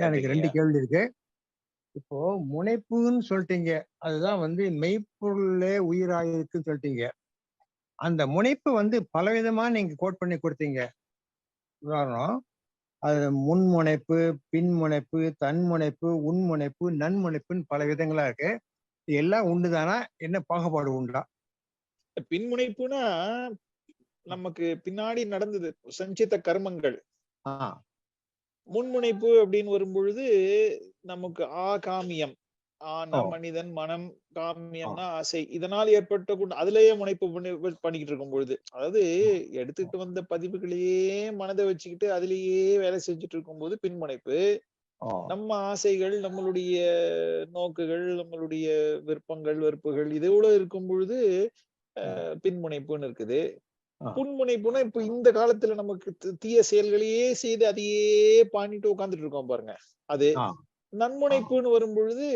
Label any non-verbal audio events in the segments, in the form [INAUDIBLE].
எனக்கு ரெண்டு கேள்வி இருக்கு. இப்போ முனைப்புன்னு சொல்லிட்டீங்க. அதுதான் வந்து மெய்ப்பொருளே உயிராயிருக்குன்னு சொல்லிட்டீங்க. அந்த முனைப்பு வந்து பலவிதமா நீங்க கோட் பண்ணி கொடுத்தீங்க. உதாரணம் அது முன்முனைப்பு பின்முனைப்பு தன்முனைப்பு உன்முனைப்பு நன்முனைப்புன்னு பல விதங்களா இருக்கு. எல்லாம் உண்டுதானா? என்ன பாகுபாடு உண்டா? பின்முனைப்புனா நமக்கு பின்னாடி நடந்தது சஞ்சித கர்மங்கள். ஆஹ் முன்முனைப்பு அப்படின்னு வரும்பொழுது நமக்கு ஆ காமியம். ஆன. மனிதன் மனம் காமியம்னா ஆசை. இதனால் ஏற்பட்ட அதுலயே முனைப்பு பண்ணி பண்ணிக்கிட்டு இருக்கும் பொழுது. அதாவது எடுத்துக்கிட்டு வந்த பதிவுகளையே மனதை வச்சுக்கிட்டு அதுலயே வேலை செஞ்சுட்டு இருக்கும்போது பின்முனைப்பு. ஓ நம்ம ஆசைகள் நம்மளுடைய நோக்குகள் நம்மளுடைய விருப்பங்கள் வெறுப்புகள் இதோட இருக்கும் பொழுது பின்முனைப்புன்னு இருக்குது. புன்முனைப்புனா இப்ப இந்த காலத்துல நமக்கு தீய செயல்களையே செய்து அதையே பாண்டிட்டு உட்கார்ந்துட்டு இருக்கோம் பாருங்க. அது. நன்முனைப்புன்னு வரும் பொழுது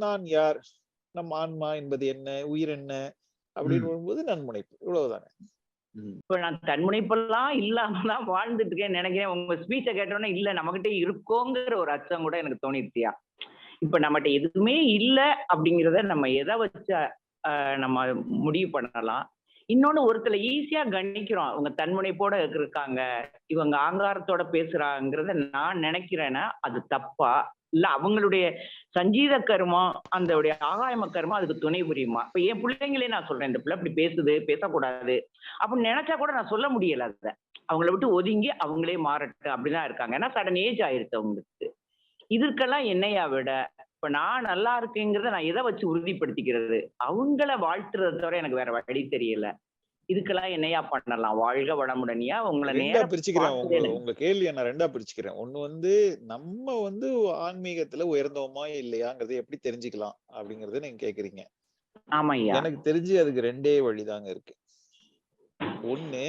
நான் யார்? நம் ஆன்மா என்பது என்ன? உயிர் என்ன? அப்படின்னு. வரும்போது நன்முனைப்பு இவ்வளவுதாங்க ம். இப்ப நான் தன்முனைப்பெல்லாம் இல்லாம தான் வாழ்ந்துட்டு இருக்கேன் நினைக்கிறேன். உங்க ஸ்பீச்சை கேட்டோன்னே இல்ல நம்மகிட்ட இருக்கோங்கிற ஒரு அச்சம் கூட எனக்கு தோணிருச்சியா? இப்ப நம்மகிட்ட எதுவுமே இல்ல அப்படிங்கிறத நம்ம எதை வச்சு நம்ம முடிவு பண்ணலாம்? இன்னொன்னு ஒருத்தர் ஈஸியா கணிக்கிறோம். அவங்க தன்முனைப்போட இருக்காங்க. இவங்க ஆங்காரத்தோட பேசுறாங்கிறத நான் நினைக்கிறேன்னா அது தப்பா? இல்ல அவங்களுடைய சஞ்சீத கர்மம் அந்த ஆகாயம கர்மம் அதுக்கு துணை புரியுமா? இப்ப என் பிள்ளைங்களே நான் சொல்றேன் இந்த பிள்ளை இப்படி பேசுது பேசக்கூடாது. அப்படின்னு நினைச்சா கூட நான் சொல்ல முடியல அதை. அவங்கள விட்டு ஒதுங்கி அவங்களே மாறட்டும் அப்படிதான் இருக்காங்க. ஏன்னா சடன் ஏஜ் ஆயிருக்கு அவங்களுக்கு. இதற்கெல்லாம் என்னையா விட? இப்ப நான் நல்லா இருக்கேங்கிறத நான் எதை வச்சு உறுதிப்படுத்திக்கிறது? அவங்கள வாழ்த்துறதை தவிர எனக்கு வேற வழி தெரியல. இதுக்கெல்லாம் என்னையா பண்ணலாம்? வாழ்க வளமுடனியா? உங்களை நேரம் பிரிச்சுக்கிறேன். உங்க கேள்வியை நான் ரெண்டா பிரிச்சுக்கிறேன். ஒண்ணு வந்து நம்ம வந்து ஆன்மீகத்துல உயர்ந்தோமா இல்லையாங்கிறத எப்படி தெரிஞ்சுக்கலாம் அப்படிங்கறத நீங்க கேக்குறீங்க. ஆமாய்யா. எனக்கு தெரிஞ்சு அதுக்கு ரெண்டே வழிதாங்க இருக்கு. ஒண்ணு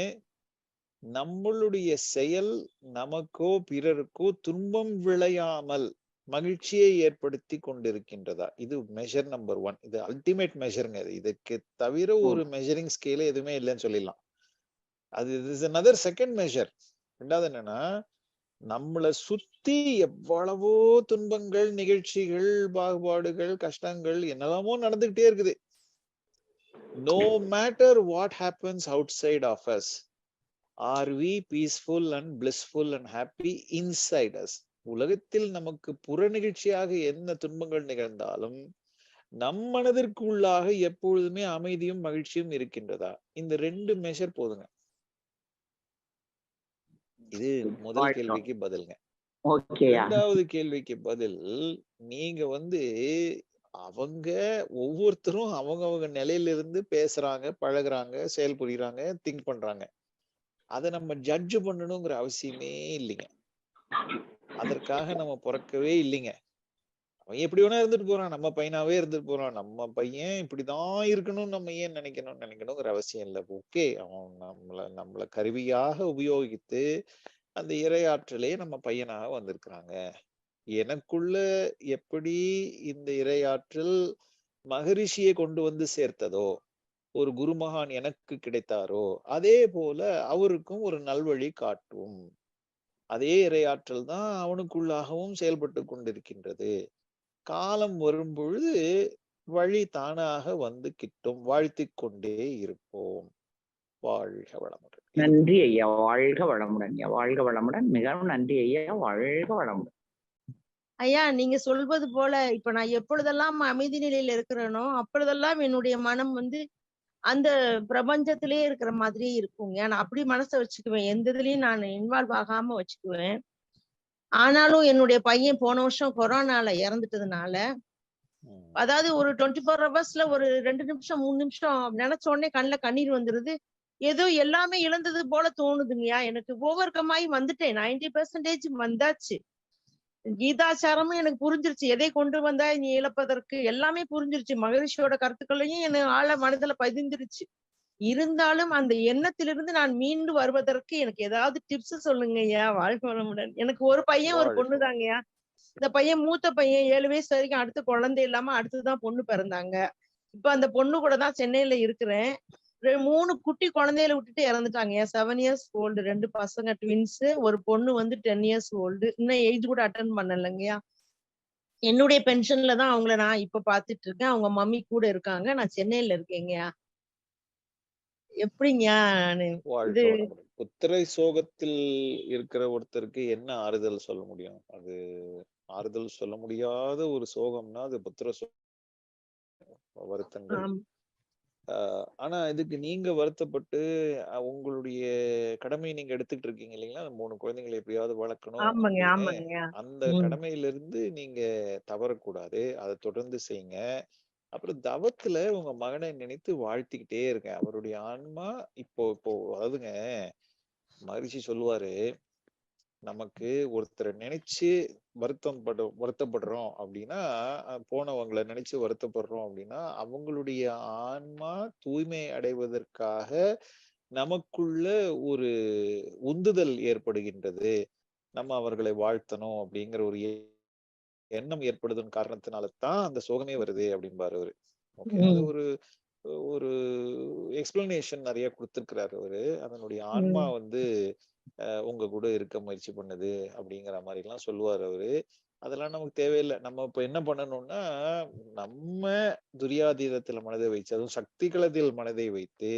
நம்மளுடைய செயல் நமக்கோ பிறருக்கோ துன்பம் விளையாமல் மகிழ்ச்சியை ஏற்படுத்தி கொண்டிருக்கின்றதா? இது மெஷர் நம்பர் ஒன் இது அல்டிமேட் மெஷருங்க இது இதுக்கு தவிர ஒரு மெஷரிங் ஸ்கேல எதுவுமே இல்லைன்னு சொல்லிடலாம். அது இஸ் another செகண்ட் மெஷர் ரெண்டாவது என்னன்னா நம்மளை சுத்தி எவ்வளவோ துன்பங்கள் நிகழ்ச்சிகள் பாகுபாடுகள் கஷ்டங்கள் என்னெல்லாமோ நடந்துகிட்டே இருக்குது. No matter what happens outside of us are we peaceful and blissful and happy inside us உலகத்தில் நமக்கு புற நிகழ்ச்சியாக என்ன துன்பங்கள் நிகழ்ந்தாலும் நம் மனதிற்கு உள்ளாக எப்பொழுதுமே அமைதியும் மகிழ்ச்சியும் இருக்கின்றதா? இந்த ரெண்டு மெஷர் போதுங்க. இது முதல். கேள்விக்கு பதிலுங்க. இரண்டாவது கேள்விக்கு பதில் நீங்க வந்து அவங்க ஒவ்வொருத்தரும் அவங்க அவங்க நிலையில இருந்து பேசுறாங்க பழகுறாங்க செயல்புரியுறாங்க திங்க் பண்றாங்க. அதை நம்ம ஜட்ஜ் பண்ணணுங்கிற அவசியமே இல்லைங்க. அதற்காக நம்ம பிறக்கவே இல்லைங்க. அவன் எப்படி வேணா இருந்துட்டு போறான். நம்ம பையனாவே இருந்துட்டு போறான். நம்ம பையன் இப்படிதான் இருக்கணும்னு நம்ம ஏன் நினைக்கணும் நினைக்கணுங்கிற அவசியம் இல்லை. ஓகே அவன் நம்மள நம்மளை கருவியாக உபயோகித்து அந்த இரையாற்றலே நம்ம பையனாக வந்திருக்கிறாங்க. எனக்குள்ள எப்படி இந்த இரையாற்றல் மகரிஷியை கொண்டு வந்து சேர்த்ததோ ஒரு குருமகான் எனக்கு கிடைத்தாரோ அதே போல அவருக்கும் ஒரு நல்வழி காட்டும். அதே இரையாற்றல் தான் அவனுக்குள்ளாகவும் செயல்பட்டு கொண்டிருக்கின்றது. காலம் வரும் பொழுது வழி தானாக வந்து கிட்டும். வாழ்த்திக் கொண்டே இருப்போம். வாழ்க வளமுடன். நன்றி ஐயா. வாழ்க வளமுடன் ஐயா. வாழ்க வளமுடன். மிகவும் நன்றி ஐயா. வாழ்க வளமுடன். ஐயா நீங்க சொல்வது போல இப்ப நான் எப்பொழுதெல்லாம் அமைதி நிலையில இருக்கிறேனோ அப்பொழுதெல்லாம் என்னுடைய மனம் வந்து அந்த பிரபஞ்சத்திலே இருக்கிற மாதிரியே இருக்குங்க. நான் அப்படி மனசை வச்சுக்குவேன். எந்த இதுலயும் நான் இன்வால்வ் ஆகாம வச்சுக்குவேன். ஆனாலும் என்னுடைய பையன் போன வருஷம் கொரோனால இறந்துட்டதுனால. அதாவது ஒரு டுவெண்ட்டி ஃபோர் ஹவர்ஸ்ல ஒரு ரெண்டு நிமிஷம் மூணு நிமிஷம் நினைச்ச உடனே கண்ணுல கண்ணீர் வந்துருது. ஏதோ எல்லாமே இழந்தது போல தோணுதுங்கய்யா. எனக்கு ஓவர் கமாயி வந்துட்டேன். நைன்டி பெர்சன்டேஜ் வந்தாச்சு. கீதாச்சாரமும் எனக்கு புரிஞ்சிருச்சு. எதை கொண்டு வந்தா நீ இழப்பதற்கு? எல்லாமே புரிஞ்சிருச்சு. மகரிஷியோட கருத்துக்களையும் என் ஆழ மனதுல பதிந்துருச்சு. இருந்தாலும் அந்த எண்ணத்திலிருந்து நான் மீண்டு வருவதற்கு எனக்கு ஏதாவது டிப்ஸ் சொல்லுங்க ஐயா வாழ்க வளமுடன். எனக்கு ஒரு பையன் ஒரு பொண்ணு தாங்கய்யா இந்த பையன் மூத்த பையன் ஏழு வயசு வரைக்கும் அடுத்து குழந்தை இல்லாம அடுத்துதான் பொண்ணு பிறந்தாங்க. இப்ப அந்த பொண்ணு கூட தான் சென்னையில இருக்கிறேன். மூணு குட்டி குழந்தையில விட்டுட்டு இறந்துட்டாங்க. செவன் இயர்ஸ் ஓல்டு ரெண்டு பசங்க ட்வின்ஸ் ஒரு பொண்ணு வந்து டென் இயர்ஸ் ஓல்டு இன்னும் ஏஜ் கூட அட்டன் பண்ணலைங்கய்யா. என்னுடைய பென்ஷன்ல தான் அவங்கள நான் இப்ப பாத்துட்டு இருக்கேன் அவங்க மம்மி கூட இருக்காங்க. நான் சென்னையில இருக்கேங்கய்யா. வாழ்க இது. புத்திரை சோகத்தில் இருக்கிற ஒருத்தருக்கு என்ன ஆறுதல் சொல்ல முடியும்? அது ஆறுதல் சொல்ல முடியாத ஒரு சோகம்னா அது புத்திர வருத்தங்கள். ஆனா இதுக்கு நீங்க வருத்தப்பட்டு உங்களுடைய கடமையை நீங்க எடுத்துக்கிட்டு இருக்கீங்க இல்லைங்களா? மூணு குழந்தைங்களை எப்படியாவது வளர்க்கணும் அந்த ம். கடமையிலிருந்து நீங்க தவறக்கூடாது. அதை தொடர்ந்து செய்யுங்க அப்புறம் தவத்துல உங்க மகனை நினைத்து வாழ்த்திக்கிட்டே இருங்க. அவருடைய ஆன்மா இப்போ இப்போ அதாவதுங்க மகிழ்ச்சி சொல்லுவாரு நமக்கு ஒருத்தரை நினைச்சு வருத்தம் பட வருத்தப்படுறோம் அப்படின்னா போனவங்களை நினைச்சு வருத்தப்படுறோம் அப்படின்னா அவங்களுடைய ஆன்மா தூய்மை அடைவதற்காக நமக்குள்ள ஒரு உந்துதல் ஏற்படுகின்றது. நம்ம அவர்களை வாழ்த்தணும் அப்படிங்கிற ஒரு எண்ணம் ஏற்படுதுன்னு காரணத்தினால தான் அந்த சோகமே வருது அப்படிம்பாரு அவரு. ஒரு ஒரு எக்ஸ்பிளனேஷன் நிறைய கொடுத்திருக்கிறாரு அவரு. அதனுடைய ஆன்மா வந்து உங்க கூட இருக்க முயற்சி பண்ணுது அப்படிங்கிற மாதிரி எல்லாம் சொல்லுவாரு அவரு. அதெல்லாம் நமக்கு தேவையில்லை. நம்ம இப்ப என்ன பண்ணணும்னா நம்ம துரியாதீதத்துல மனதை வைத்து அதுவும் சக்தி களத்தில் மனதை வைத்து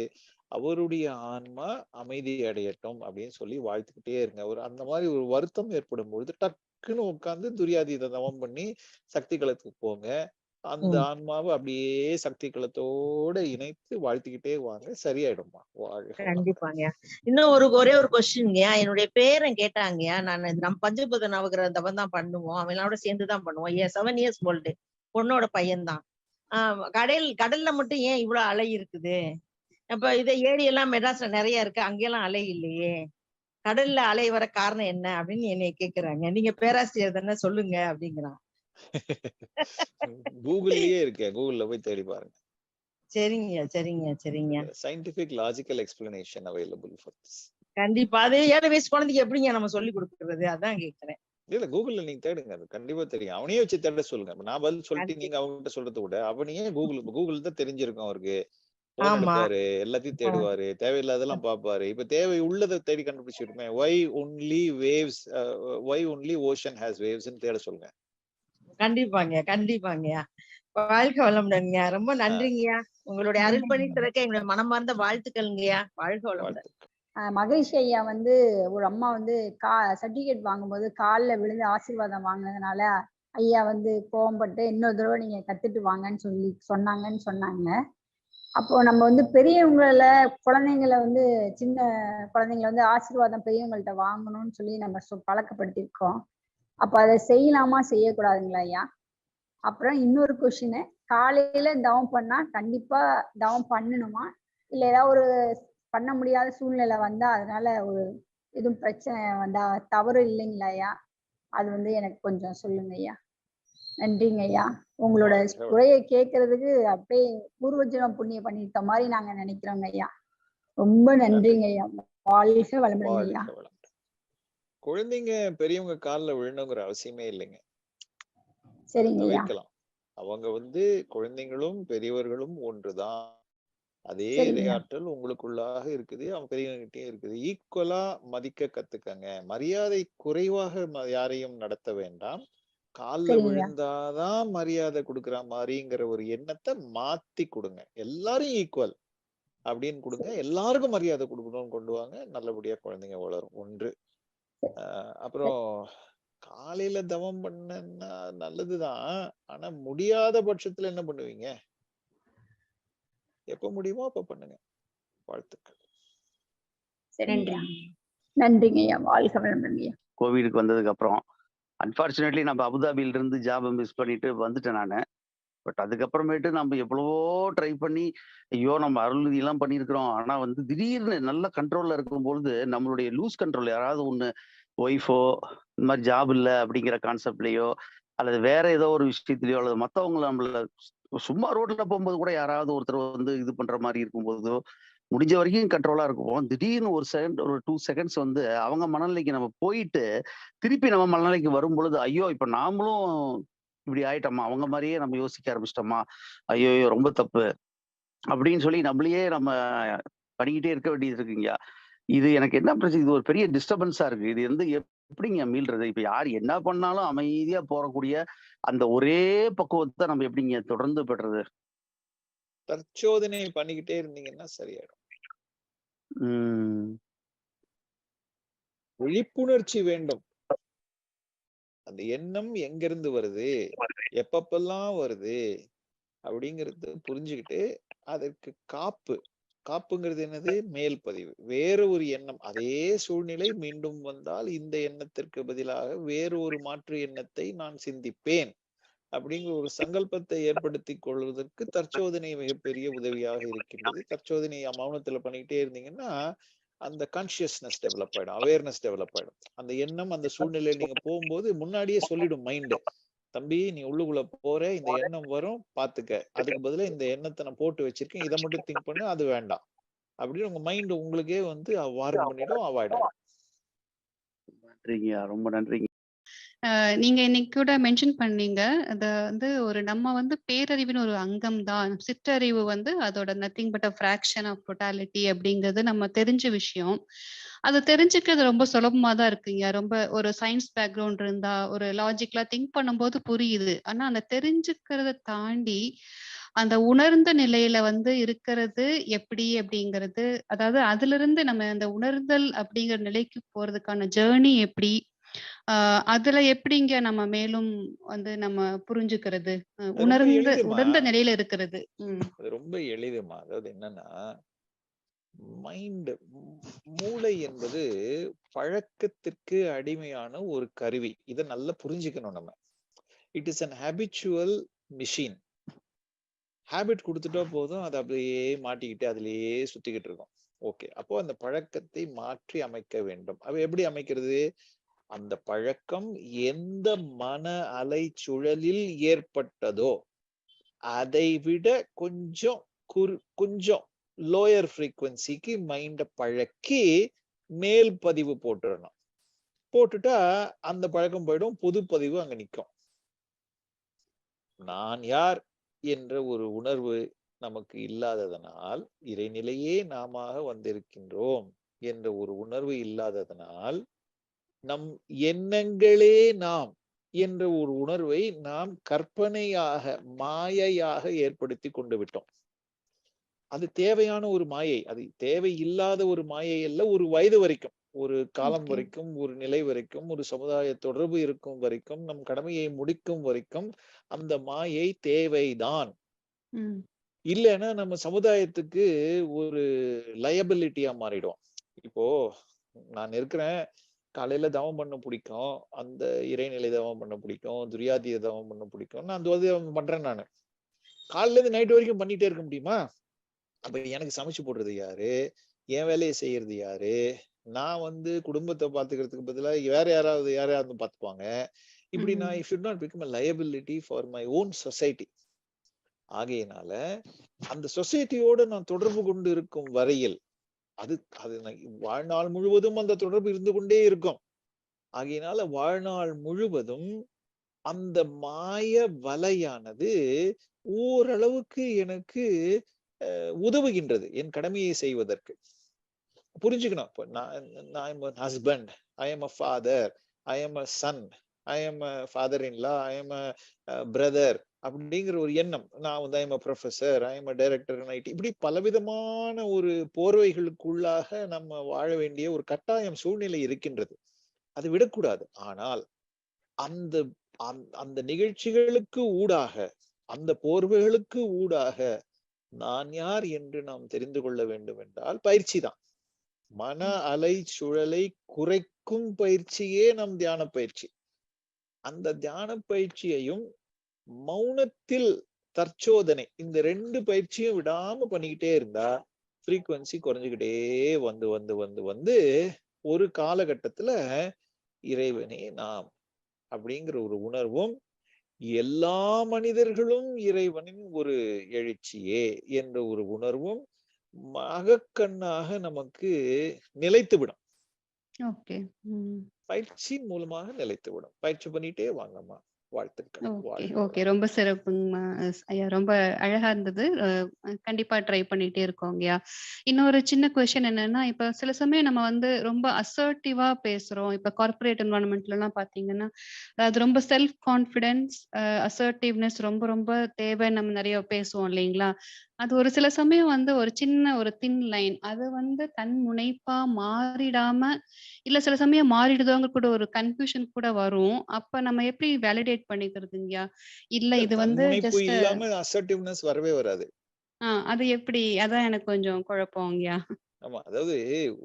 அவருடைய ஆன்மா அமைதி அடையட்டும் அப்படின்னு சொல்லி வாழ்த்துக்கிட்டே இருங்க. ஒரு அந்த மாதிரி ஒரு வருத்தம் ஏற்படும் பொழுது டக்குன்னு உட்கார்ந்து துரியாதீத தவம் பண்ணி சக்தி களத்துக்கு போங்க. அந்த ஆன்மாவை அப்படியே சக்தி களத்தோட இணைத்து வாழ்த்திக்கிட்டே வாங்க சரியாயிடும்மா. கண்டிப்பாங்கய்யா இன்னும் ஒரு ஒரே ஒரு கொஸ்டின்ங்கய்யா என்னுடைய பேரன் கேட்டாங்கய்யா நான் நம்ம பஞ்சபூத நவகிரக தவம் தான் பண்ணுவோம். அவனோட சேர்ந்து தான் பண்ணுவோம். ஏன் செவன் இயர்ஸ் ஓல்டு பொண்ணோட பையன்தான். ஆஹ் கடல் கடல்ல மட்டும் ஏன் இவ்வளவு அலை இருக்குது? அப்ப இத ஏரி எல்லாம் மெட்ராஸ்ல நிறைய இருக்கு. அங்கெல்லாம் அலை இல்லையே. கடல்ல அலை வர காரணம் என்ன அப்படின்னு என்னை கேக்குறாங்க. நீங்க பேராசிரியர் தானே சொல்லுங்க அப்படிங்கிறான். கூகுள்லயே இருக்கே கூகுள்ல போய் தேடி பாருங்க. சரிங்கய்யா சரிங்க சரிங்க. Scientific logical explanation available for this கண்டிப்பா. அது ஏழு வயசு குழந்தைக்கு எப்படிங்க நம்ம சொல்லி கொடுக்கறது? அதான் கேக்குறேன். இல்ல கூகுள்ல நீங்க தேடுங்க. அது கண்டிப்பா தெரியும். அவனையே வச்சு தேட சொல்லுங்க. நான் பதில் சொல்லிட்டு நீங்க அவங்ககிட்ட சொல்றதை விட அவனையே கூகுள் கூகுள் தான் தெரிஞ்சிருக்கும் அவருக்கு. எடுப்பாரு எல்லாத்தையும் தேடுவாரு. தேவையில்லாதெல்லாம் பாப்பாரு இப்ப தேவை உள்ளதை தேடி கண்டுபிடிச்சிருமே why only waves why only ocean has வேவ்ஸ்னு தேட சொல்லுங்க. கண்டிப்பாங்க கண்டிப்பாங்கய்யா. வாழ்க வளமுடன்யா ரொம்ப நன்றிங்கய்யா. உங்களுடைய அருள் பண்ணி திறக்க எங்களுடைய மனமார்ந்த வாழ்த்துக்கள்ங்கய்யா. வாழ்க வளமுடன். மகேஷ் ஐயா வந்து ஒரு அம்மா வந்து கா சர்டிபிகேட் வாங்கும்போது காலில் விழுந்து ஆசீர்வாதம் வாங்கினதுனால ஐயா வந்து கோவப்பட்டு இன்னொரு தடவை நீங்க கத்துட்டு வாங்கன்னு சொல்லி சொன்னாங்கன்னு சொன்னாங்க. அப்போ நம்ம வந்து பெரியவங்கள குழந்தைங்கள வந்து சின்ன குழந்தைங்கள வந்து ஆசீர்வாதம் பெரியவங்கள்ட்ட வாங்கணும்னு சொல்லி நம்ம சொ- பழக்கப்படுத்தியிருக்கோம். அப்போ அதை செய்யலாமா செய்யக்கூடாதுங்களா ஐயா? அப்புறம் இன்னொரு கொஷின் காலையில தவம் பண்ணா கண்டிப்பா தவம் பண்ணணுமா? இல்ல ஏதாவது ஒரு பண்ண முடியாத சூழ்நிலை வந்தா அதனால ஒரு எதுவும் பிரச்சனை வந்தா தவறு இல்லைங்களா ஐயா? அது வந்து எனக்கு கொஞ்சம் சொல்லுங்க ஐயா. நன்றிங்க ஐயா. உங்களோட குறையை கேட்கறதுக்கு அப்படியே பூர்வஜனம் புண்ணியம் பண்ணிட்ட மாதிரி நாங்க நினைக்கிறோங்க ஐயா. ரொம்ப நன்றிங்க ஐயா. வாழ்க வளமுடன் ஐயா. குழந்தைங்க பெரியவங்க கால்ல விழணுங்கிற அவசியமே இல்லைங்க. தவிர்க்கலாம். அவங்க வந்து குழந்தைங்களும் பெரியவர்களும் ஒன்றுதான். அதே சரிங்க. இரையாற்றல் உங்களுக்குள்ளாக இருக்குது அவங்க பெரியவங்ககிட்டயும் இருக்குது. ஈக்குவலா மதிக்க கத்துக்கங்க. மரியாதை குறைவாக யாரையும் நடத்த வேண்டாம். கால்ல. விழுந்தாதான் மரியாதை கொடுக்குற மாதிரிங்கிற ஒரு எண்ணத்தை மாத்தி கொடுங்க. எல்லாரும் ஈக்குவல் அப்படின்னு கொடுங்க. எல்லாருக்கும் மரியாதை கொடுக்கணும்னு கொண்டு வாங்க. நல்லபடியா குழந்தைங்க வளரும். ஒன்று. அப்புறம் காலையில தவம் பண்ணா நல்லதுதான். ஆனா முடியாத பட்சத்துல என்ன பண்ணுவீங்க? எப்ப முடியுமோ அப்ப பண்ணுங்க. வாழ்த்துக்கள். நன்றிங்க வாழ்க வளமுடன் ஐயா. கோவிடுக்கு வந்ததுக்கு அப்புறம் அன்பார்ச்சுனேட்லி நம்ம அபுதாபியில இருந்து ஜாபை மிஸ் பண்ணிட்டு வந்துட்டேன் நான். பட் அதுக்கப்புறமேட்டு நம்ம எவ்வளவோ ட்ரை பண்ணி ஐயோ நம்ம அருள்நிதி எல்லாம் பண்ணியிருக்கிறோம். ஆனா வந்து திடீர்னு நல்ல கண்ட்ரோல்ல இருக்கும்பொழுது நம்மளுடைய லூஸ் கண்ட்ரோல் யாராவது ஒண்ணு ஒய்ஃபோ இந்த மாதிரி ஜாப் இல்லை அப்படிங்கிற கான்செப்ட்லயோ அல்லது வேற ஏதோ ஒரு விஷயத்திலயோ அல்லது மத்தவங்கள நம்மள சும்மா ரோட்ல போகும்போது கூட யாராவது ஒருத்தர் வந்து இது பண்ற மாதிரி இருக்கும்போதோ முடிஞ்ச வரைக்கும் கண்ட்ரோலா இருக்கும் திடீர்னு ஒரு செகண்ட் ஒரு டூ செகண்ட்ஸ் வந்து அவங்க மனநிலைக்கு நம்ம போயிட்டு திருப்பி நம்ம மனநிலைக்கு வரும் பொழுது ஐயோ இப்ப நாமளும் இப்படி ஆயிட்டோமா? அவங்க மாதிரியே நம்ம யோசிக்க ஆரம்பிச்சிட்டோமா? ஐயோ ரொம்ப தப்பு. அப்படின்னு சொல்லி நம்மளையே நம்ம பண்ணிக்கிட்டே இருக்க வேண்டியது இருக்குங்க இது எனக்கு என்ன பிரச்சனை இது ஒரு பெரிய டிஸ்டர்பன்ஸா இருக்கு. இது வந்து எப்படிங்க மீள்றது? இப்ப யார் என்ன பண்ணாலும் அமைதியா போறக்கூடிய அந்த ஒரே பக்குவத்தை நம்ம எப்படிங்க தொடர்ந்து பெறுறது? தற்சோதனை பண்ணிக்கிட்டே இருந்தீங்கன்னா சரியாயிடும். விழிப்புணர்ச்சி வேண்டும். அந்த எண்ணம் எங்கிருந்து வருது? எப்பப்பெல்லாம் வருது? அப்படிங்கறது புரிஞ்சுக்கிட்டு அதற்கு காப்பு. காப்புங்கிறது என்னது? மேல் பதிவு. வேற ஒரு எண்ணம். அதே சூழ்நிலை மீண்டும் வந்தால் இந்த எண்ணத்திற்கு பதிலாக வேறு ஒரு மாற்று எண்ணத்தை நான் சிந்திப்பேன். அப்படிங்கிற ஒரு சங்கல்பத்தை ஏற்படுத்தி கொள்வதற்கு தற்சோதனை மிகப்பெரிய உதவியாக இருக்கின்றது. தற்சோதனை மௌனத்துல பண்ணிக்கிட்டே இருந்தீங்கன்னா அந்த கான்சியஸ்னஸ் டெவலப் ஆயிடும் அவேர்னஸ் டெவலப் ஆயிடும். அந்த எண்ணம் அந்த சூழ்நிலையில நீங்க போகும்போது முன்னாடியே சொல்லிடும் மைண்டு தம்பி நீ உள்ளுக்குள்ள போற இந்த எண்ணம் வரும் பாத்துக்க. அதுக்கு பதிலா இந்த எண்ணத்தை நான் போட்டு வச்சிருக்கேன் இதை மட்டும் திங்க் பண்ணு அது வேண்டாம். அப்படின்னு உங்க மைண்ட் உங்களுக்கே வந்து வார்ன் பண்ணிடும் அவாய்ட் ஆயிடும். நன்றிங்க ரொம்ப நன்றிங்க. நீங்க இன்னைக்கு கூட மென்ஷன் பண்ணீங்க. அது வந்து ஒரு நம்ம வந்து பேரறிவின் ஒரு அங்கம் தான் சிற்றறிவு வந்து அதோட nothing but a fraction of totality அப்படிங்கிறது நம்ம தெரிஞ்ச விஷயம். அதை தெரிஞ்சுக்கிறது ரொம்ப சுலபமா தான் இருக்குங்க. ரொம்ப ஒரு சயின்ஸ் பேக்ரவுண்ட் இருந்தா ஒரு லாஜிக்கலா திங்க் பண்ணும்போது புரியுது. ஆனா அந்த தெரிஞ்சுக்கிறத தாண்டி அந்த உணர்ந்த நிலையில வந்து இருக்கிறது எப்படி அப்படிங்கிறது அதாவது அதுல இருந்து நம்ம அந்த உணர்தல் அப்படிங்கிற நிலைக்கு போறதுக்கான ஜேர்னி எப்படி அதுல எப்படிங்க நம்ம மேலும் வந்து நம்ம புரிஞ்சுக்கிறது? உணர்ந்த. உணர்ந்த நிலையில இருக்கிறது. அது ரொம்ப எளிதுமா? அதாவது என்னன்னா மைண்ட் மூளை என்பது பழக்கத்திற்கு அடிமையான ஒரு கருவி. இதை நல்லா புரிஞ்சுக்கணும் நம்ம. It is an habitual machine habit கொடுத்துட்டா போதும் அது அப்படியே மாட்டிக்கிட்டு அதுலயே சுத்திக்கிட்டு இருக்கும். ஓகே அப்போ அந்த பழக்கத்தை மாற்றி அமைக்க வேண்டும். அப்ப எப்படி அமைக்கிறது? அந்த பழக்கம் எந்த மன அலை சுழலில் ஏற்பட்டதோ அதை விட கொஞ்சம் குறு கொஞ்சம் லோயர் ஃப்ரீக்குவன்சிக்கு மைண்ட பழக்கி மேல் பதிவு போட்டுடணும் போட்டுட்டா அந்த பழக்கம் போயிடும் புது பதிவு அங்க நிக்கும். நான் யார் என்ற ஒரு உணர்வு நமக்கு இல்லாததனால் இறைநிலையே நாம வந்திருக்கின்றோம் என்ற ஒரு உணர்வு இல்லாததனால் நம் எண்ணங்களே நாம் என்ற ஒரு உணர்வை நாம் கற்பனையாக மாயையாக ஏற்படுத்தி கொண்டு விட்டோம். அது தேவையான ஒரு மாயை. அது தேவை இல்லாத ஒரு மாயை அல்ல ஒரு வயது வரைக்கும். ஒரு காலம். வரைக்கும் ஒரு நிலை வரைக்கும் ஒரு சமுதாய தொடர்பு இருக்கும் வரைக்கும் நம் கடமையை முடிக்கும் வரைக்கும் அந்த மாயை தேவைதான். இல்லைன்னா நம்ம சமுதாயத்துக்கு ஒரு லயபிலிட்டியா மாறிடும் இப்போ நான் இருக்கிறேன் காலையில தவம் பண்ண பிடிக்கும். அந்த இறைநிலை தவம் பண்ண பிடிக்கும். துரியாதிய தவம் பண்ண பிடிக்கும் நான் அந்த தவம் பண்றேன் நானு. காலையில இருந்து நைட் வரைக்கும் பண்ணிட்டே இருக்க முடியுமா? அப்ப எனக்கு சமைச்சு போடுறது யாரு? என் வேலையை செய்யறது யாரு? நான் வந்து குடும்பத்தை பாத்துக்கிறதுக்கு பதிலா வேற யாராவது யாரையாவது பாத்துப்பாங்க. இப்படி. நான் I should not become liability for my own society ஆகையினால அந்த சொசைட்டியோட நான் தொடர்பு கொண்டு இருக்கும் வரையில் அது அது வாழ்நாள் முழுவதும் அந்த தொடர்பு இருந்து கொண்டே இருக்கும். ஆகையினால வாழ்நாள் முழுவதும் அந்த மாய வலையானது ஓரளவுக்கு எனக்கு அஹ், உதவுகின்றது என் கடமையை செய்வதற்கு. புரிஞ்சுக்கணும் இப்போ நான் நான் am husband I am a father I am a son I am a father in law I am a brother அப்படிங்கிற ஒரு எண்ணம். நான் வந்து I am a professor I am a director IT இப்படி பலவிதமான ஒரு போர்வைகளுக்குள்ளாக நம்ம வாழ வேண்டிய ஒரு கட்டாயம் சூழ்நிலை இருக்கின்றது. அது விடக்கூடாது. ஆனால் அந்த- அந்த நிகழ்ச்சிகளுக்கு ஊடாக அந்த போர்வைகளுக்கு ஊடாக நான் யார் என்று நாம் தெரிந்து கொள்ள வேண்டும் என்றால் பயிற்சி தான். மன அலை சுழலை குறைக்கும் பயிற்சியே நம் தியான பயிற்சி. அந்த தியான பயிற்சியையும் மௌனத்தில் தற்சோதனை. இந்த ரெண்டு பயிற்சியும் விடாம பண்ணிக்கிட்டே இருந்தா ஃப்ரீக்குவன்சி குறைஞ்சுக்கிட்டே வந்து வந்து வந்து வந்து ஒரு காலகட்டத்துல இறைவனே நாம் அப்படிங்கிற ஒரு உணர்வும் எல்லா மனிதர்களும் இறைவனின் ஒரு எழுச்சியே என்ற ஒரு உணர்வும் அகக்கண்ணாக நமக்கு நிலைத்துவிடும். ஓகே. உம் பயிற்சியின் மூலமாக நிலைத்துவிடும். பயிற்சி பண்ணிட்டே வாங்கம்மா. வாழ்த்துக்கள். ஓகே ரொம்ப சிறப்புங்கம்மா ஐயா ரொம்ப அழகா இருந்தது. கண்டிப்பா ட்ரை பண்ணிட்டே இருக்கோங்கய்யா இன்னொரு சின்ன கொஸ்டின் என்னன்னா இப்ப சில சமயம் நம்ம வந்து ரொம்ப அசர்ட்டிவா பேசுறோம். இப்ப கார்ப்பரேட் என்வரன்மெண்ட்ல எல்லாம் பாத்தீங்கன்னா அது ரொம்ப செல்ஃப் கான்ஃபிடன்ஸ் அசர்ட்டிவ்னஸ் ரொம்ப ரொம்ப தேவை நம்ம நிறைய பேசுவோம் இல்லைங்களா? அது ஒரு சில சமயம் வந்து ஒரு சின்ன ஒரு தின் லைன் அது வந்து தன் முனைப்பா மாறிடாம இல்ல சில சமயம் மாறிடுதோங்க கூட ஒரு கன்ஃபியூஷன் கூட வரும். அப்ப நம்ம எப்படி வேலிடேட் பண்ணிக்கிறதுங்கய்யா இல்ல இது வந்து இல்லாம அசர்ட்டிவ்னஸ் வரவே வராது. ஆஹ் அது எப்படி? அதான் எனக்கு கொஞ்சம் குழப்பம்ங்கய்யா ஆமா அதாவது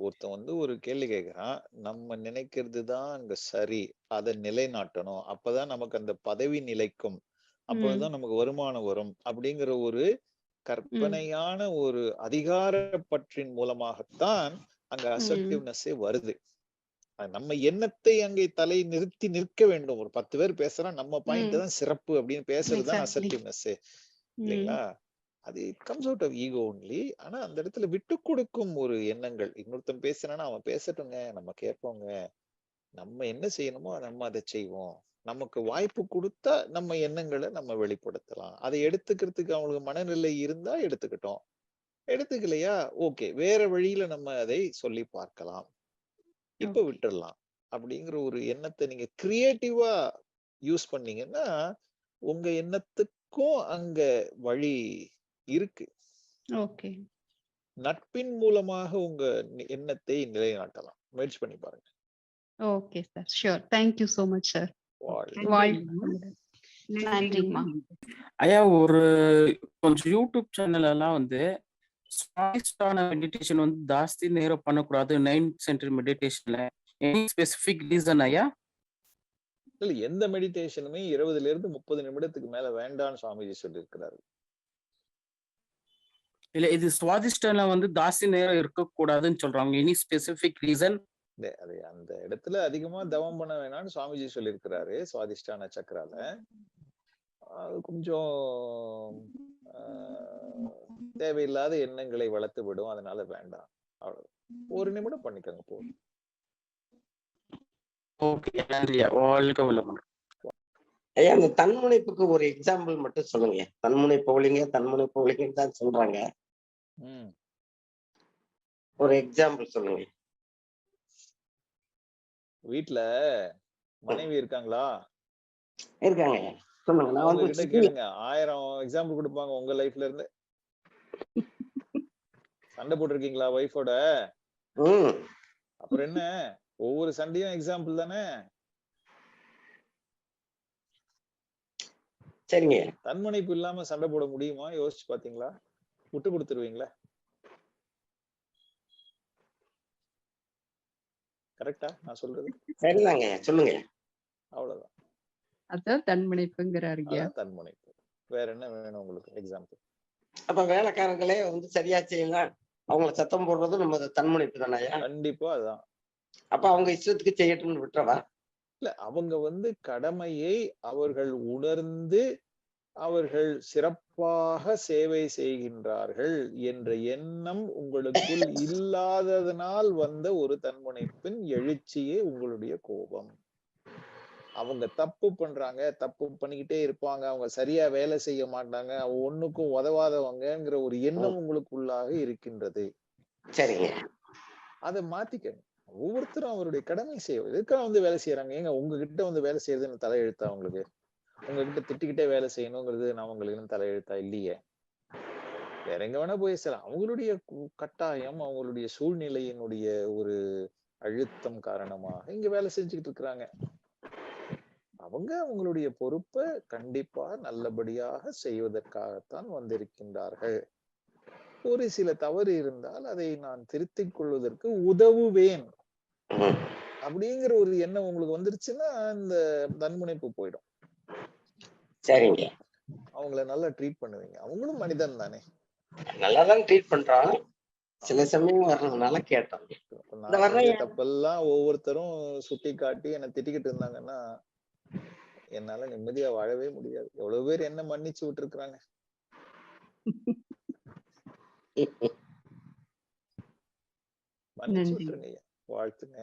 ஒருத்தன் வந்து ஒரு கேள்வி கேட்கிறான் நம்ம நினைக்கிறது தான் அங்க சரி. அதை நிலைநாட்டணும். அப்பதான் நமக்கு அந்த பதவி நிலைக்கும். அப்பொழுதுதான் நமக்கு வருமானம் வரும். அப்படிங்கிற ஒரு கற்பனையான ஒரு அதிகார பற்றின் மூலமாகத்தான் அங்க ம். அசர்ட்டிவ்னஸே வருது. நம்ம எண்ணத்தை அங்கே தலை நிறுத்தி நிற்க வேண்டும். ஒரு பத்து பேர் பேசுறான் நம்ம பாயிண்ட் தான் சிறப்பு அப்படின்னு பேசுறது தான் எக்ஸாக்ட்லி அசர்ட்டிவ்னஸ் ம். இல்லைங்களா? அது it comes out of ego only ஆனா அந்த இடத்துல விட்டு கொடுக்கும் ஒரு எண்ணங்கள். இன்னொருத்தன் பேசுறானா அவன் பேசட்டுங்க நம்ம கேட்போங்க நம்ம என்ன செய்யணுமோ நம்ம அதை செய்வோம். நமக்கு வாய்ப்பு கொடுத்தா நம்ம எண்ணங்களை நம்ம வெளிப்படுத்தலாம். அதை எடுத்துக்கிறதுக்கு அவங்களுக்கு மனநிலை இருந்தா எடுத்துக்கிட்டோம். எடுத்துக்கலையா? ஓகே. வேற வழியில நம்ம அதை சொல்லி பார்க்கலாம். இப்ப ஓகே விட்டுறலாம். அப்படிங்கிற ஒரு எண்ணத்தை நீங்க கிரியேட்டிவா யூஸ் பண்ணீங்கன்னா உங்க எண்ணத்துக்கும் அங்க வழி இருக்கு. ஓகே. நட்பின் மூலமாக உங்க எண்ணத்தை நிலைநாட்டலாம். முயற்சி பண்ணி பாருங்க. Okay sir sure thank you so much sir ஐயா ஒரு கொஞ்சம் யூடியூப் சேனல் எல்லாம் வந்து ஸ்பாய்ஸ்டான மெடிடேஷன் வந்து ஜாஸ்தி நேரம் பண்ணக்கூடாது. நைன் சென்டர் மெடிடேஷன்ல எனி ஸ்பெசிபிக் ரீசன் ஐயா? இல்ல எந்த மெடிடேஷனுமே இருபதுல இருந்து முப்பது நிமிடத்துக்கு மேல வேண்டாம்னு சுவாமிஜி சொல்லியிருக்கிறாரு. இல்ல இது சுவாதிஷ்டன்ல வந்து ஜாஸ்தி நேரம் இருக்கக்கூடாதுன்னு சொல்றாங்க. எனி ஸ்பெசிபிக் ரீசன் அது அந்த இடத்துல அதிகமா தவம் பண்ண வேணாம்னு சுவாமிஜி சொல்லியிருக்கிறாரு சுவாதிஷ்டான சக்கரால. அது கொஞ்சம் தேவையில்லாத எண்ணங்களை வளர்த்து விடும் அதனால வேண்டாம். அவ்வளவு. ஒரு நிமிடம் பண்ணிக்கோங்க போதும். ஐயா அந்த தன்முனைப்புக்கு ஒரு எக்ஸாம்பிள் மட்டும் சொல்லுங்க தன்முனைப்பு ஒழிங்க தன்முனைப்பு ஒழிங்கன்னு தான் சொல்றாங்க. ம். ஒரு எக்ஸாம்பிள் சொல்லுங்க. வீட்ல மனைவி இருக்காங்களா? இருக்காங்க. சொல்லுங்க. நான் வந்து கேளுங்க. ஆயிரம் எக்ஸாம்பிள் கொடுப்பாங்க உங்க லைஃப்ல இருந்து. சண்டை போட்டிருக்கீங்களா ஒய்ஃபோட அப்புறம் என்ன? ஒவ்வொரு சண்டையும் எக்ஸாம்பிள் தானே? சரிங்க. தன்முனைப்பு இல்லாம சண்டை போட முடியுமா? யோசிச்சு பாத்தீங்களா? விட்டு கொடுத்துருவீங்களா? கரெக்டா நான் சொல்றது? சரிதாங்க. சொல்லுங்க. அவ்வளவுதான். அதான் தன்முனைப்புங்கிறாருங்க தன்முனைப்பு வேற என்ன வேணும் உங்களுக்கு? எக்ஸாம்பிள் அப்ப வேலைக்காரங்களே வந்து சரியா செய்யலாம் அவங்கள சத்தம் போடுறதும் நம்ம தன்முனைப்பு தானே ஐயா? கண்டிப்பா அதுதான் அப்ப அவங்க இஷ்டத்துக்கு செய்யட்டும்னு விட்டுறவா? இல்ல அவங்க வந்து கடமையை அவர்கள் உணர்ந்து அவர்கள் சிறப்பாக சேவை செய்கின்றார்கள் என்ற எண்ணம் உங்களுக்குள் [LAUGHS] இல்லாததனால் வந்த ஒரு தன்முனைப்பின் எழுச்சியே உங்களுடைய கோபம். அவங்க தப்பு பண்றாங்க தப்பு பண்ணிக்கிட்டே இருப்பாங்க அவங்க சரியா வேலை செய்ய மாட்டாங்க அவங்க ஒண்ணுக்கும் உதவாதவங்கங்கிற ஒரு எண்ணம் உங்களுக்குள்ளாக இருக்கின்றது. சரிங்க. அதை மாத்திக்கணும். ஒவ்வொருத்தரும் அவருடைய கடமை செய்ய எதுக்காக வந்து வேலை செய்யறாங்க ஏங்க உங்ககிட்ட வந்து வேலை செய்யறதுன்னு தலையெழுத்தா உங்களுக்கு உங்ககிட்ட திட்டிக்கிட்டே வேலை செய்யணுங்கிறது நான் உங்களுக்கு தலையெழுத்தா இல்லையே. வேற எங்க வேணா போய் செய்யலாம் அவங்களுடைய கட்டாயம் அவங்களுடைய சூழ்நிலையினுடைய ஒரு அழுத்தம் காரணமாக இங்க வேலை செஞ்சுக்கிட்டு இருக்கிறாங்க. அவங்க அவங்களுடைய பொறுப்பை கண்டிப்பா நல்லபடியாக செய்வதற்காகத்தான் வந்திருக்கின்றார்கள். ஒரு சில தவறு இருந்தால் அதை நான் திருத்திக் கொள்வதற்கு உதவுவேன். அப்படிங்கிற ஒரு எண்ணம் உங்களுக்கு வந்துருச்சுன்னா இந்த தன்முனைப்பு போயிடும். சரிங்க. அவங்கள நல்லா ட்ரீட் பண்ணுவீங்க. அவங்களும் மனிதன் தானே. நல்லாதான் ட்ரீட் பண்றோம் சில சமயம் வர்றதுனால கேட்டோம். தப்பெல்லாம் ஒவ்வொருத்தரும் சுட்டி காட்டி என்னை திட்டிக்கிட்டு இருந்தாங்கன்னா என்னால நிம்மதியா வாழவே முடியாது. எவ்வளவு பேர் என்ன மன்னிச்சு. விட்டுருங்க ஐயா. வாழ்த்துங்க.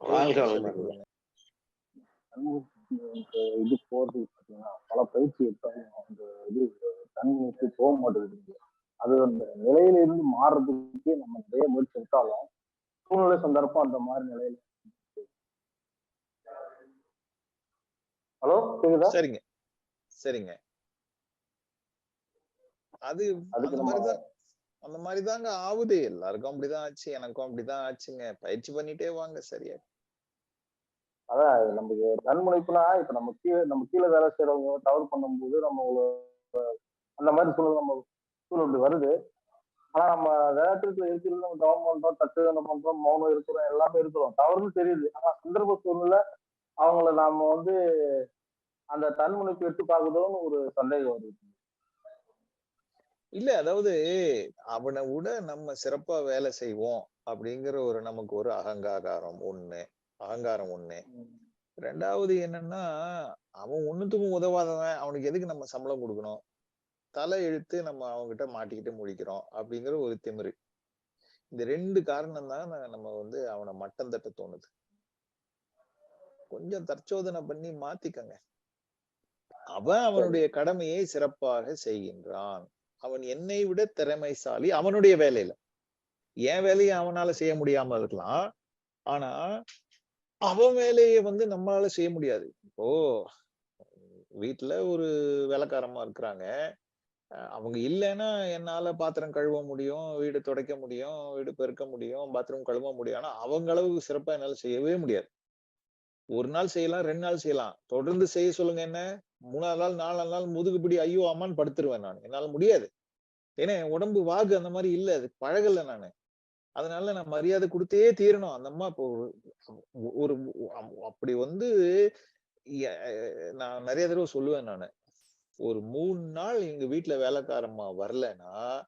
வாழ்க சொல்லிக் வளமுடன். கொடுங்க இந்த இது போறதுக்கு பார்த்தீங்கன்னா பல பயிற்சி எடுத்தாலும் அந்த இது தன்மைக்கு போக மாட்டேங்குது அது அந்த நிலையில இருந்து மாறுறதுக்கு நம்ம நிறைய முயற்சி எடுத்தாலும் சூழ்நிலை சந்தர்ப்பம் அந்த மாதிரி நிலையில ஹலோ கேக்குதா? சரிங்க. சரிங்க. அது அதுக்கு மாதிரிதான் அந்த மாதிரி தாங்க ஆகுது எல்லாருக்கும் அப்படிதான் ஆச்சு எனக்கும் அப்படிதான் ஆச்சுங்க. பயிற்சி பண்ணிட்டே வாங்க சரியா? அதான் நமக்கு தன்முனைப்புனா இப்ப நம்ம கீழே நம்ம கீழே வேலை செய்யறவங்க தவறு பண்ணும்போது நம்ம அந்த மாதிரி சூழல் நம்ம சூழல் இப்படி வருது. ஆனா நம்ம வேகத்துல இருக்கிறது நம்ம தவம் பண்றோம் தட்டு பண்றோம் மௌனம் இருக்கிறோம் எல்லாமே இருக்கிறோம். தவறுன்னு தெரியுது. ஆனா சந்தர்ப்ப சூழ்நிலை அவங்கள நாம வந்து அந்த தன்முனைப்பு எடுத்து பார்க்குதோன்னு ஒரு சந்தேகம் வருது. இல்ல அதாவது அவனை விட நம்ம சிறப்பா வேலை செய்வோம் அப்படிங்கிற ஒரு நமக்கு ஒரு அகங்காகாரம் ஒண்ணு. அகங்காரம் ஒண்ணு. ரெண்டாவது என்னன்னா அவன் ஒண்ணுத்துக்கும் உதவாதவன் அவனுக்கு எதுக்கு நம்ம சம்பளம் கொடுக்கணும்? தலை இழுத்து நம்ம அவன்கிட்ட மாட்டிக்கிட்டு முழிக்கிறோம் அப்படிங்கிற ஒரு திமிரு. இந்த ரெண்டு காரணம் தான் நம்ம வந்து அவனை மட்டம் தட்ட தோணுது. கொஞ்சம் தற்சோதனை பண்ணி மாத்திக்கங்க. அவன் அவனுடைய கடமையை சிறப்பாக செய்கின்றான். அவன் என்னை விட திறமைசாலி அவனுடைய வேலையில. என் வேலையை அவனால செய்ய முடியாம இருக்கலாம். ஆனா அவன் வேலையை வந்து நம்மளால செய்ய முடியாது. இப்போ வீட்டுல ஒரு வேலைக்காரமா இருக்கிறாங்க. அவங்க இல்லைன்னா என்னால பாத்திரம் கழுவ முடியும் வீடு துடைக்க முடியும் வீடு பெருக்க முடியும் பாத்ரூம் கழுவ முடியும். ஆனா அவங்க அளவுக்கு சிறப்பா என்னால செய்யவே முடியாது. ஒரு நாள் செய்யலாம் ரெண்டு நாள் செய்யலாம். தொடர்ந்து செய்ய சொல்லுங்க என்ன? மூணாவது நாள் நாலாவது நாள் முதுகுப்பிடி ஐயோ அம்மான்னு படுத்துருவேன் நான். என்னால முடியாது. ஏன்னா உடம்பு வாகு அந்த மாதிரி இல்ல. அது பழகல நானு. அதனால நான் மரியாதை கொடுத்தே தீரணும். அந்த அம்மா இப்போ ஒரு- அப்படி வந்து நான் நிறைய தடவை சொல்லுவேன் நானு. ஒரு மூணு நாள் எங்க வீட்டுல வேலைக்காரம்மா வரலைன்னா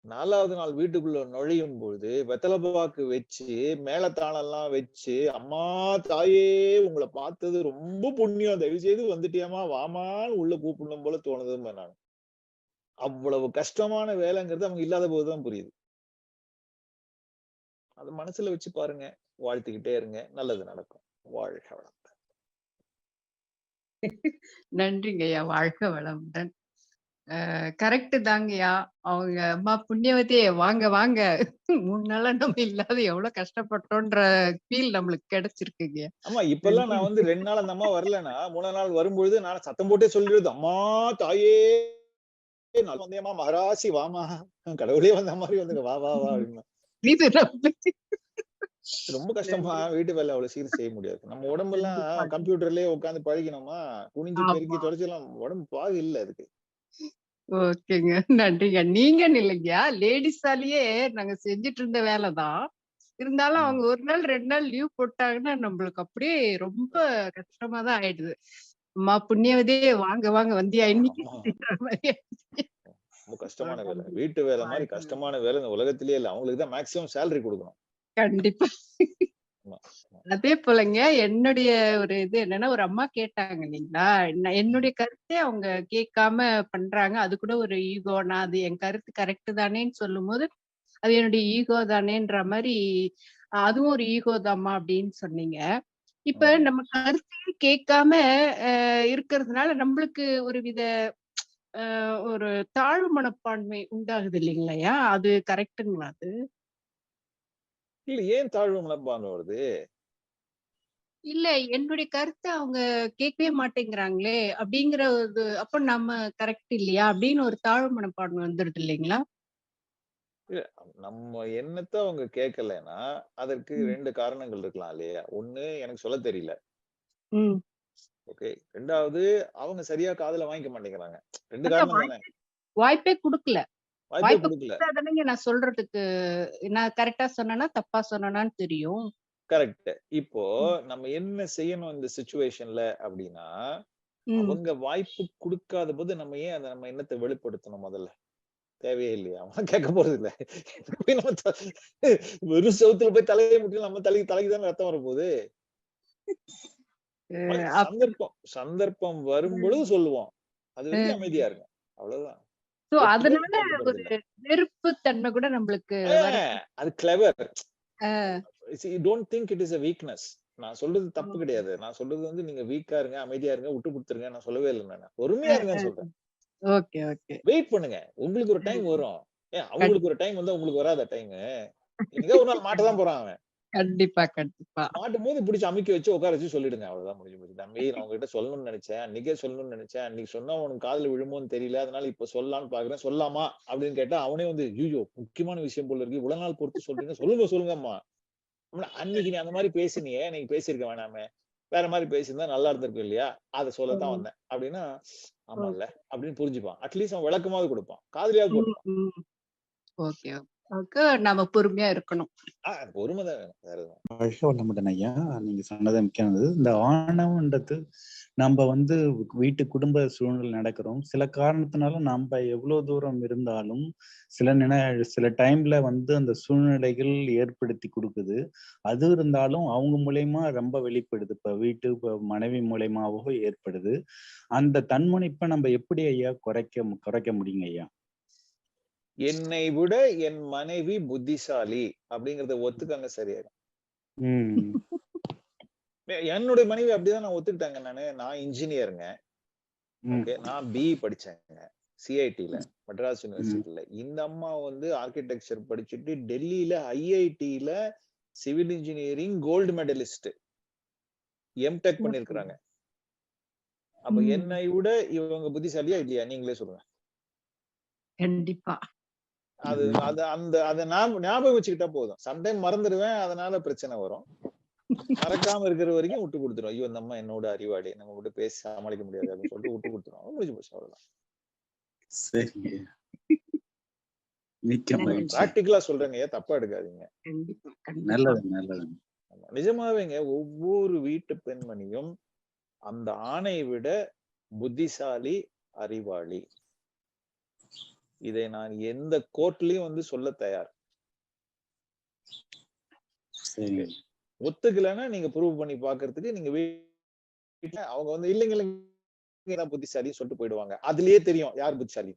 நாலாவது நாள் வீட்டுக்குள்ள நுழையும் பொழுது வெத்தலை பாக்கு வச்சு மேலத்தாளம்லாம் வச்சு அம்மா தாயே உங்களை பார்த்தது ரொம்ப புண்ணியம். தயவு செய்து வந்துட்டியாமா வாமான்னு உள்ள கூப்பிடணும் போல தோணுதுமே நான். அவ்வளவு கஷ்டமான வேலைங்கிறது அவங்க இல்லாத போதுதான் புரியுது. அது மனசுல வச்சு பாருங்க. வாழ்த்துக்கிட்டே இருங்க. நல்லது நடக்கும். வாழ்க வளம் [LAUGHS] நன்றிங்கய்யா. வாழ்க வளமுடன். கரெக்ட் தாங்கய்யா. அவங்க அம்மா புண்ணியவதியே வாங்க வாங்க. [LAUGHS] மூணு நாளா நம்ம இல்லாத எவ்வளவு கஷ்டப்பட்டோன்ற ஃபீல் நம்மளுக்கு கிடைச்சிருக்குங்க ஆமா இப்பெல்லாம் நான் வந்து ரெண்டு நாள் அந்த அம்மா வரலன்னா மூணாவது நாள் வரும்பொழுது நான் சத்தம் போட்டே சொல்லிடுது அம்மா தாயே! நான் வந்தேம்மா மகராசி வாமா. கடவுளே வந்த மாதிரி வந்து வா வா வா அப்படின்னு இது ரொம்ப கஷ்டமா [LAUGHS] வீட்டு வேலை அவ்வளவு சீக்கிரம் செய்ய முடியாது. நம்ம உடம்பெல்லாம் கண்டிப்பா. கம்ப்யூட்டர்லயே உட்காந்து பழகினோமா குனிஞ்சு. பெருக்கி தொடச்சலாம் உடம்பு பாகு இல்ல அதுக்கு. ஓகேங்க. நன்றிங்க. நீங்க இல்லைங்கய்யா லேடிஸாலேயே நாங்க செஞ்சுட்டு இருந்த வேலைதான் இருந்தாலும் அவங்க ஒரு நாள் ரெண்டு நாள் லீவ் போட்டாங்கன்னா நம்மளுக்கு அப்படியே ரொம்ப கஷ்டமா தான் ஆயிடுது. அம்மா புண்ணியவதியே வாங்க வாங்க. வந்தியா இன்னைக்கு ஆமா. அப்படின்ற மாதிரி ஆயிடுச்சு. ரொம்ப கஷ்டமான வேலை. வீட்டு வேலை மாதிரி கஷ்டமான வேலை இந்த உலகத்திலேயே இல்ல. அவங்களுக்கு தான் மேக்ஸிமம் சேலரி கொடுக்கணும். கண்டிப்பா. அதே போலங்க என்னுடைய ஒரு இது என்னன்னா ஒரு அம்மா கேட்டாங்க இல்லைங்களா? என்னுடைய கருத்தை அவங்க கேட்காம பண்றாங்க. அது கூட ஒரு ஈகோ நான் அது என் கருத்து கரெக்ட் தானேன்னு சொல்லும் போது அது என்னுடைய ஈகோ தானேன்ற மாதிரி அதுவும் ஒரு ஈகோ தாம்மா அப்படின்னு சொன்னீங்க. இப்ப. நம்ம கருத்தையே கேட்காம இருக்கிறதுனால நம்மளுக்கு ஒரு வித ஒரு தாழ்வு மனப்பான்மை உண்டாகுது இல்லைங்களையா? அது கரெக்ட்டுங்களா அது? இல்ல ஏன் தாழ்வு மனப்பான்மை வருது? இல்ல என்னுடைய கருத்தை அவங்க கேட்கவே மாட்டேங்கிறாங்களே அப்படிங்கிற ஒரு அப்ப நம்ம கரெக்ட் இல்லையா? அப்படின்னு ஒரு தாழ்வு மனப்பான்மை வந்துடுது இல்லைங்களா? இல்ல, நம்ம எண்ணத்தை அவங்க கேட்கலைன்னா அதற்கு. ரெண்டு காரணங்கள் இருக்கலாம் இல்லையா? ஒண்ணு எனக்கு சொல்ல தெரியல. ஓகே. ரெண்டாவது அவங்க சரியா காதுல வாங்கிக்க மாட்டேங்கிறாங்க. ரெண்டு காரணம் வாய்ப்பே கொடுக்கல. வாய்ப்பே கொடுக்கல. நான் சொல்றதுக்கு நான் கரெக்டா சொன்னேனா தப்பா சொன்னேனான்னு தெரியும். கரெக்ட். இப்போ. நம்ம என்ன செய்யணும் இந்த சுச்சுவேஷன்ல அப்படின்னா அவங்க வாய்ப்பு கொடுக்காத போது நம்ம ஏன் அதை நம்ம எண்ணத்தை வெளிப்படுத்தணும் முதல்ல? தேவையே இல்லையா? அவன் கேட்க போறது இல்ல. போய் நம்ம த- வெறும் செவுத்துல போய் தலையை முட்டி நம்ம தலைக்கு தலைக்கு தானே ரத்தம் வரப்போகுது? சந்தர்ப்பம். சந்தர்ப்பம் வரும் பொழுது சொல்லுவோம். அது ம். அமைதியா இருக்கும். அவ்வளவுதான். அதனால ஒரு வெறுப்பு தன்மை கூட நம்மளுக்கு அது clever don't think it is a weakness நான் சொல்றது தப்பு கிடையாது. நான் சொல்றது வந்து நீங்க வீக்கா இருங்க அமைதியா இருங்க விட்டு கொடுத்துருங்க நான் சொல்லவே இல்லை நான். பொறுமையா இருங்கன்னு சொல்றேன். Okay okay. வெயிட் பண்ணுங்க. உங்களுக்கு ஒரு டைம் வரும். ஏன் அவங்களுக்கு ஒரு டைம் வந்தா உங்களுக்கு வராத டைம் இன்னைக்கு ஒரு நாள் மாட்ட தான் போறான் அவன். கண்டிப்பா கண்டிப்பா. மாட்டும் போது பிடிச்சி அமுக்கி வச்சு உட்கார வச்சு சொல்லிடுங்க. அவ்வளவுதான் முடிஞ்சு போச்சு. தம்பி நான் உங்ககிட்ட சொல்லணும்னு நினைச்சேன். அன்னைக்கே சொல்லணும்னு நினைச்சேன். அன்னைக்கு சொன்னா உனக்கு காதுல விழுமோன்னு தெரியல. அதனால இப்ப சொல்லலாம்னு பாக்குறேன். சொல்லாமா? அப்படின்னு கேட்டா அவனே வந்து ஐயோ முக்கியமான விஷயம் போல இருக்கு. இவ்வளவு நாள் பொறுத்து சொல்றீங்க. சொல்லுங்க சொல்லுங்கம்மா. அன்னைக்கு நீ அந்த மாதிரி பேசினியே. நீங்க பேசியிருக்க வேணாமே. வேற மாதிரி பேசியிருந்தா நல்லா இருந்திருக்கும் இல்லையா? அதை சொல்லத்தான் வந்தேன். அப்படின்னா ஆமா இல்ல அப்படின்னு புரிஞ்சுப்பான். அட்லீஸ்ட் அவன் விளக்கமாவது கொடுப்பான். காதுலயாவது போட்டுப்பான். நம்ம பொறுமையா இருக்கணும். ஆஹ் பொறுமை தான் வேணும். வேற எதுவும் வாழ்க வளமுடன் ஐயா நீங்க சொன்னது முக்கியமானது இந்த ஆணவன்றது நம்ம வந்து வீட்டு குடும்ப சூழ்நிலை நடக்கிறோம். சில காரணத்தினால நம்ம எவ்வளவு தூரம் இருந்தாலும் சில நினை சில டைம்ல வந்து அந்த சூழ்நிலைகள் ஏற்படுத்தி கொடுக்குது. அது இருந்தாலும் அவங்க மூலியமா ரொம்ப வெளிப்படுது. இப்ப வீட்டு இப்ப மனைவி மூலியமாவோ ஏற்படுது. அந்த தன்முனைப்பை நம்ம எப்படி ஐயா குறைக்க மு- குறைக்க முடியுங்க ஐயா? என்னை விட என் மனைவி புத்திசாலி அப்படிங்கறத ஒத்துக்கங்க சரியா உம் என்னுடைய மனைவி அப்படிதான் நான் ஒத்துக்கிட்டாங்க நானு. நான் இன்ஜினியருங்க. ஓகே நான் பிஇ படிச்சேங்க. சிஐடில மெட்ராஸ் யூனிவர்சிட்டில. இந்த அம்மா வந்து ஆர்கிடெக்சர் படிச்சுட்டு டெல்லியில ஐஐடில civil engineering gold medallist MTech பண்ணிருக்கிறாங்க. அப்ப. என்னை விட இவங்க புத்திசாலியா இல்லையா? நீங்களே சொல்லுங்க. கண்டிப்பா. அது அது அந்த அதை ஞாப- ஞாபகம் வச்சுக்கிட்டா போதும். சம்டைம் மறந்துடுவேன் அதனால பிரச்சனை வரும். மறக்காம இருக்கிற வரைக்கும் விட்டு கொடுத்துரும். ஐயோ இந்த அம்மா என்னோட அறிவாளி. நம்ம விட்டு பேசி சமாளிக்க முடியாது அப்படின்னு சொல்லிட்டு விட்டு கொடுத்துரும். முடிஞ்சு போச்சு அவ்வளவுதான். பிராக்டிக்கலா சொல்றேங்க. ஏன் தப்பா எடுக்காதீங்க. நிஜமாவேங்க ஒவ்வொரு வீட்டு பெண்மணியும் அந்த ஆணை விட புத்திசாலி அறிவாளி. இதை நான் எந்த கோர்ட்லயும் வந்து சொல்ல தயார். ஒத்துக்கலைன்னா நீங்க ப்ரூவ் பண்ணி பாக்குறதுக்கு நீங்க வீட்டுல அவங்க வந்து இல்லைங்க இல்லைங்க புத்திசாலின்னு சொல்லிட்டு போயிடுவாங்க. அதுலயே தெரியும் யார் புத்திசாலி.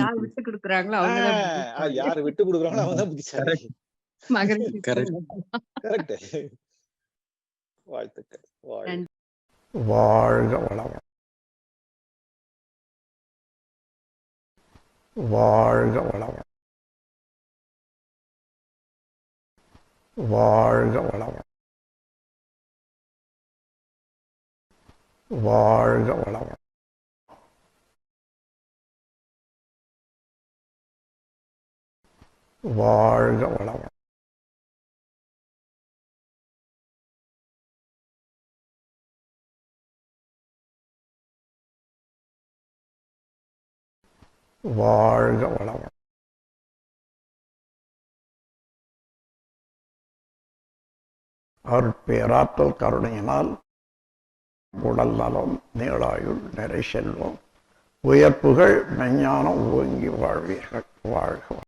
யார் விட்டு கொடுக்குறாங்களோ. யாரு விட்டு கொடுக்குறாங்களோ அவங்க புத்திசாலி. கரெக்ட் வாழ்த்துக்கள். வாழ்க வளம் வாழ்க வளம் வாழ்க வளம் வாழ்க வளம் வாழ்க வளம் வாழ்க வளம் அருட்பேராற்றல் கருணையினால் உடல் நலம் நீளாயுள் நிறை செல்வம் உயர்ப்புகள் மெஞ்ஞானம் ஓங்கி வாழ்வீர்கள். வாழ்க